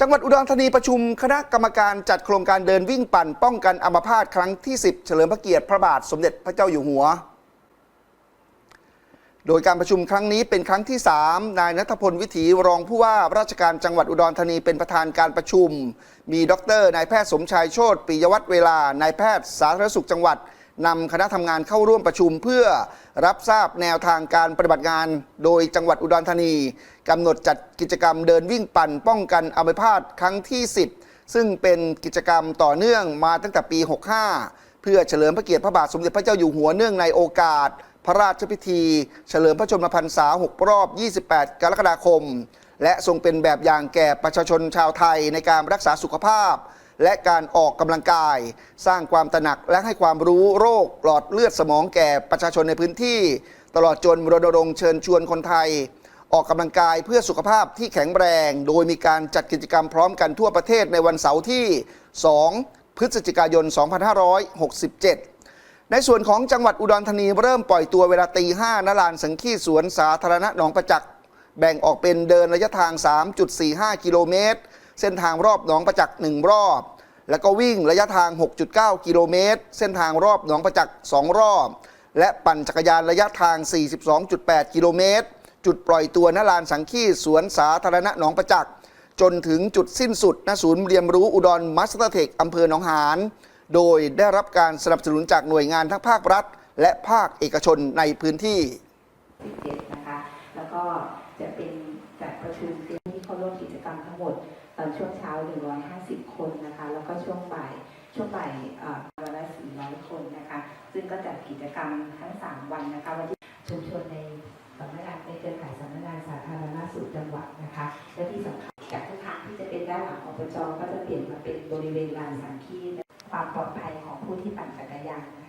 จังหวัดอุดรธานีประชุมคณะกรรมการจัดโครงการเดินวิ่งปั่นป้องกันอัมพาตครั้งที่ 10 เฉลิมพระเกียรติพระบาทสมเด็จพระเจ้าอยู่หัว โดยการประชุมครั้งนี้เป็นครั้งที่ 3 นายนัทพลวิถีรองผู้ว่าราชการจังหวัดอุดรธานีเป็นประธานการประชุม มีดรนายแพทย์สมชายโชติปิยวัฒน์เวลานายแพทย์สาธารณสุขจังหวัด นำคณะทำงานเข้าร่วมประชุมเพื่อรับทราบแนวทางการปฏิบัติงาน โดยจังหวัดอุดรธานีกำหนดจัดกิจกรรมเดินวิ่งปั่นป้องกันอัมพาตครั้งที่ 10 ซึ่งเป็นกิจกรรมต่อเนื่องมาตั้งแต่ปี 65 เพื่อเฉลิมพระเกียรติพระบาทสมเด็จพระเจ้าอยู่หัวเนื่องในโอกาส พระราชพิธี เฉลิมพระชนมพรรษา 6 รอบ 28 กรกฎาคม และทรงเป็นแบบอย่างแก่ประชาชนชาวไทยในการรักษาสุขภาพ และการออกกำลังกาย สร้างความตระหนักและให้ความรู้โรคหลอดเลือดสมองแก่ประชาชนในพื้นที่ ตลอดจนรณรงค์เชิญชวนคนไทย ออกกำลังกายเพื่อสุขภาพที่แข็งแรง โดยมีการจัดกิจกรรมพร้อมกันทั่วประเทศในวันเสาร์ที่ 2 พฤศจิกายน 2567ในส่วนของจังหวัดอุดรธานีเริ่มปล่อยตัวเวลาตีห้าณลานสังขีสวนสาธารณะหนองประจักษ์แบ่งออกเป็นเดินระยะทาง 3.45 กิโลเมตร เส้นทางรอบหนองประจักษ์1รอบ แล้วก็วิ่งระยะทาง 6.9 กิโลเมตร เส้นทางรอบหนองประจักษ์2รอบ และปั่นจักรยานระยะทาง 42.8 กิโลเมตร จุดปล่อยตัวณลานสังขีสวนสาธารณะหนองประจักษ์จนถึงจุดสิ้นสุดณศูนย์เรียนรู้อุดรมัสเตอร์เทคอำเภอหนองหาน โดยได้รับการสนับสนุนจากหน่วยงานทั้งภาครัฐ และภาคเอกชนในพื้นที่ 17นะคะ แล้วก็จะเป็นจัดประชุมที่ เข้าร่วมกิจกรรมทั้งหมดตอนช่วงเช้า 150 คนนะคะ แล้วก็ช่วงบ่ายช่วงบ่ายวันละ 400 คนนะคะ ซึ่งก็จัดกิจกรรมทั้ง 3 วันนะคะวันที่ชุมชนในสำนักงานในเครือข่ายสำนักงานสาธารณสุขจังหวัดนะคะ และที่สำคัญจากทุกทางที่จะเป็นด้านหลังของประจก็จะเปลี่ยนมาเป็นบริเวณลานสังคีความปลอดภัยของผู้ที่ปั่นจักรยานนะคะ